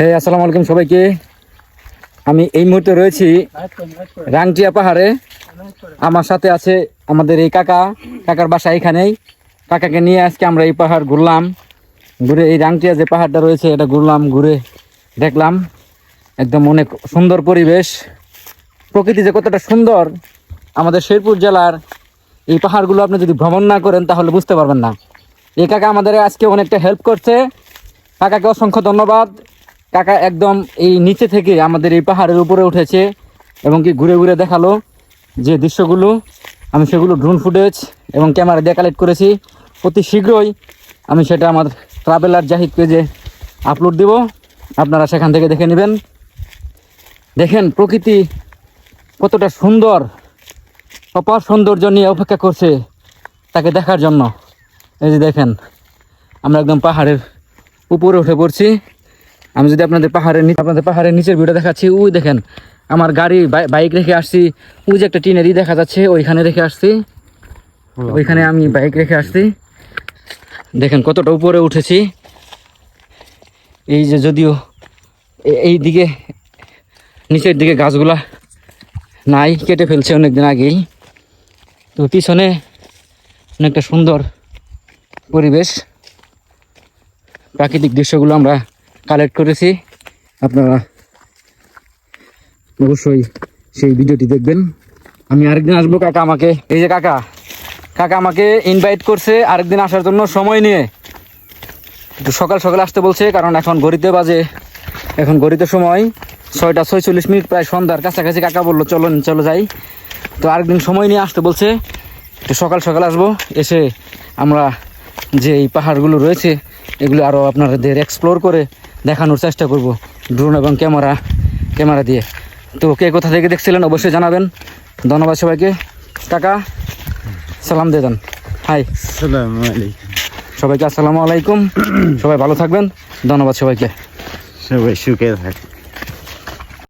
হ্যাঁ আসসালামু আলাইকুম সবাইকে। আমি এই মুহূর্তে রয়েছি রাংটিয়া পাহাড়ে। আমার সাথে আছে আমাদের এই কাকা। কাকার বাসা এখানেই। কাকাকে নিয়ে আজকে আমরা এই পাহাড় ঘুরলাম। ঘুরে এই রাংটিয়া যে পাহাড়টা রয়েছে, এটা ঘুরলাম, ঘুরে দেখলাম। একদম অনেক সুন্দর পরিবেশ। প্রকৃতি যে কতটা সুন্দর, আমাদের শেরপুর জেলার এই পাহাড়গুলো আপনি যদি ভ্রমণ না করেন, তাহলে বুঝতে পারবেন না। এই কাকা আমাদের আজকে অনেকটা হেল্প করছে। কাকাকে অসংখ্য ধন্যবাদ। কাকা একদম এই নিচে থেকে আমাদের এই পাহাড়ের উপরে উঠেছে এবং কি ঘুরে ঘুরে দেখাল যে দৃশ্যগুলো। আমি সেগুলো ড্রোন ফুটেজ এবং ক্যামেরা দিয়ে কালেক্ট করেছি। অতি শীঘ্রই আমি সেটা আমার ট্রাভেলার জাহিদ পেজে আপলোড দিব। আপনারা সেখান থেকে দেখে নেবেন। দেখেন প্রকৃতি কতটা সুন্দর। অপার সৌন্দর্য নিয়ে অপেক্ষা করছে তাকে দেখার জন্য। এই যে দেখেন, আমরা একদম পাহাড়ের উপরে উঠে পড়ছি। আমি যদি আপনাদের পাহাড়ের আপনাদের পাহাড়ের নিচের ভিডিও দেখাচ্ছি ওই দেখেন আমার গাড়ি বাইক রেখে আসছি ওই যে একটা টিনেরই দেখা যাচ্ছে ওইখানে রেখে আসছি। ওইখানে আমি বাইক রেখে আসছি। দেখেন কতটা উপরে উঠেছি। এই যে যদিও এই দিকে নিচের দিকে গাছগুলা নাই কেটে ফেলছে অনেকদিন আগেই। তো পিছনে অনেকটা সুন্দর পরিবেশ। প্রাকৃতিক দৃশ্যগুলো আমরা কালেক্ট করেছি। আপনারা অবশ্যই সেই ভিডিওটি দেখবেন। আমি আরেকদিন আসব কাকা আমাকে। এই যে কাকা কাকা আমাকে ইনভাইট করছে আরেকদিন আসার জন্য সময় নিয়ে। একটু সকাল সকাল আসতে বলছে, কারণ এখন ঘড়িতে বাজে। এখন ঘড়িতে সময় ছয়টা ছয়চল্লিশ মিনিট, প্রায় সন্ধ্যার কাছাকাছি কাকা বলল চলো চলো যাই। তো আরেকদিন সময় নিয়ে আসতে বলছে। একটু সকাল সকাল আসব, এসে আমরা যে এই পাহাড়গুলো রয়েছে, এগুলো আরও আপনাদের এক্সপ্লোর করে দেখানোর চেষ্টা করব। ড্রোন এবং ক্যামেরা ক্যামেরা দিয়ে। তো কে কোথা থেকে দেখছিলেন অবশ্যই জানাবেন। ধন্যবাদ সবাইকে। কাকা সালাম দিয়ে দেন। হাই। সবাইকে আসসালামু আলাইকুম। সবাই ভালো থাকবেন। ধন্যবাদ সবাইকে। সবাই সুখে থাকে